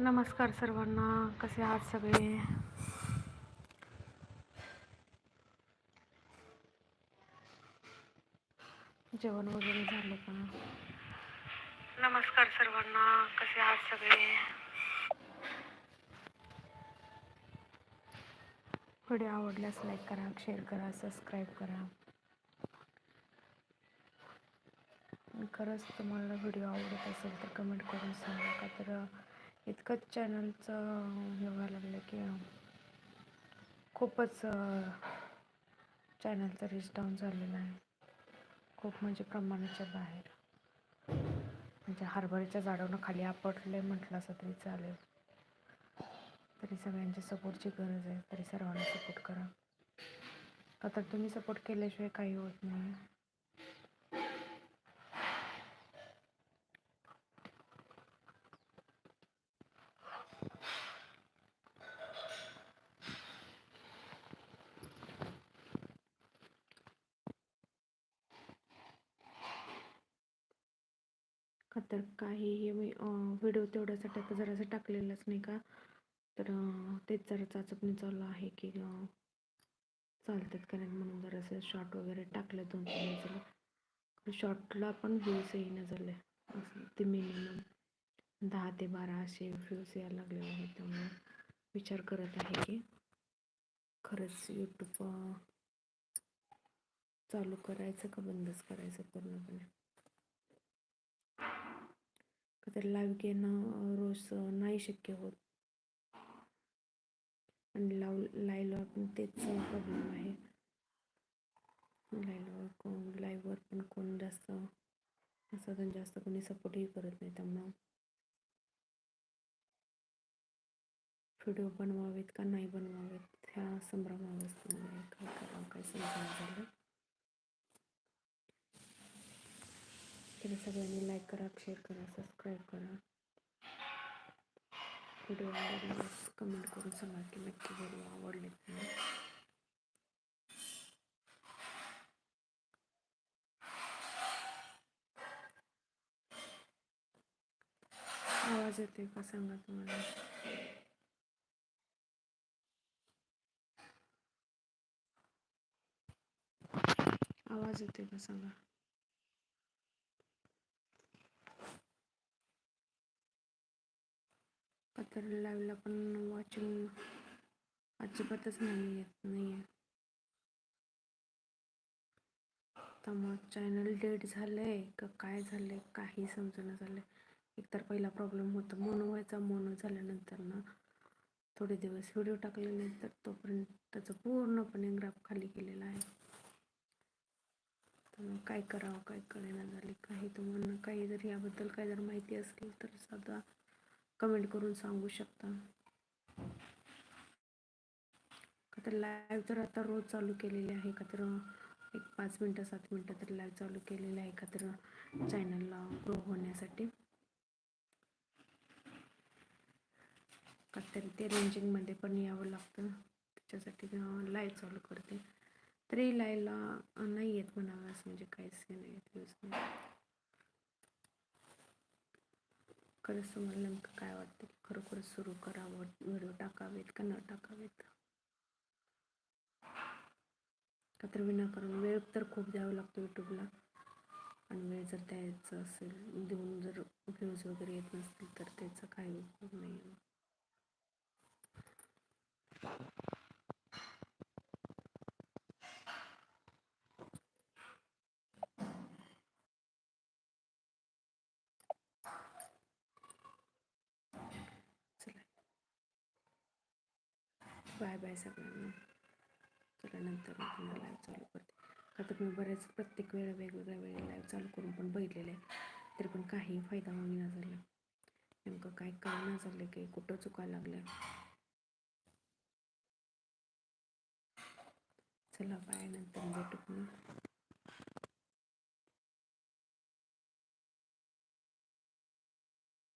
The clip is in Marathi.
नमस्कार सर्वांना कसे आहात सगळे? जेवण वगैरे झालं का? नमस्कार सर्वांना कसे आहात सगळे? व्हिडिओ आवडल्यास लाईक करा शेअर करा सबस्क्राईब करा. खरंच तुम्हाला व्हिडिओ आवडत असेल तर कमेंट करून सांगा का? तर इतकंच चॅनलचं हे व्हायला लागलं की खूपच चॅनलचं रीच डाऊन झालेलं आहे खूप म्हणजे प्रमाणाच्या बाहेर. म्हणजे हरभऱ्याच्या झाडावरून खाली आपटले म्हटलं असं तरी चालेल. तरी सगळ्यांच्या सपोर्टची गरज आहे. तरी सर्वांना सपोर्ट करा. आता तुम्ही सपोर्ट केल्याशिवाय काही होत नाही. तर काहीही मी व्हिडिओ तेवढ्यासाठी आता जरासं टाकलेलंच नाही का? तर तेच जरा चाचपणी चालू आहे की चालतात का नाही म्हणून जरासं शॉर्ट वगैरे टाकलं दोन तीन जर शॉर्टला पण व्ह्यूज येईना झाले. असं ते मिनिमम दहा ते बारा असे व्ह्यूज यायला लागले आहेत. त्यामुळे विचार करत आहे की खरंच यूट्यूब चालू करायचं का बंदच करायचं पूर्णपणे? तर लाईव्ह घेणं रोज नाही शक्य होत. आणि लाव लाईव्हला पण तेच प्रॉब्लेम आहे. लाईव्हवर कोण लाईव्हवर पण कोण जास्त असं जास्त कोणी सपोर्टही करत नाही त्यामुळं. व्हिडिओ बनवावेत का नाही बनवावेत ह्या संभ्रमावस्थेमध्ये काय करावं काय समजावं झालं तरी सगळ्यांनी लाईक करा शेअर करा सबस्क्राईब करा. व्हिडिओ आवडल्यास कमेंट करून सांगा की नक्की व्हिडिओ आवडले आवाज येते का सांगा तुम्हाला? आवाज येते का सांगा? पत्र लाईव्हला पण वॉचिंग अजिबातच नाही येत नाही आहे त्यामुळं चॅनल डेट झालं आहे का काय झालं आहे काही समजणं झालं आहे एकतर पहिला प्रॉब्लेम होता मोनो व्हायचा मोनो झाल्यानंतर ना थोडे दिवस व्हिडिओ टाकल्यानंतर तोपर्यंत त्याचं पूर्णपणे ग्राफ खाली केलेला आहे. तर काय करावं काय कळेना झाले काही तुम्हाला काही जर याबद्दल काय जर माहिती असेल तर साधा कमेंट करून सांगू शकता. का तर लाईव्ह तर आता रोज चालू केलेले आहे का तर एक पाच मिनटं सात मिनटं तर लाईव्ह चालू केलेले आहे का तर चॅनलला ग्रो होण्यासाठी. का तर ते रेंजिंगमध्ये पण यावं लागतं. त्याच्यासाठी लाईव्ह चालू करते. तरी लाईव्हला नाही येत म्हणावं असं म्हणजे काहीच नाही येत नाही खरंच तुम्हाला नेमकं काय वाटतं? की खरोखरच सुरू करावं? व्हिडिओ टाकावेत का न टाकावेत? का तर विनाकारण वेळ तर खूप द्यावा लागतो यूट्यूबला आणि वेळ जर द्यायचं असेल देऊन जर व्ह्यूज वगैरे येत नसतील तर त्याचा काही उपयोग नाही बाय सगळ्यांना. चला नंतर पुन्हा लाईव्ह चालू करते. का तर मी बऱ्याच प्रत्येक वेळा वेगवेगळ्या वेळेला लाईव्ह चालू करून पण बघितलेलं आहे. तरी पण काही फायदा होईना झाला. नेमकं काय कळना झालं की कुठं चुकायला लागलं चला बाय नंतर भेटू पुन्हा.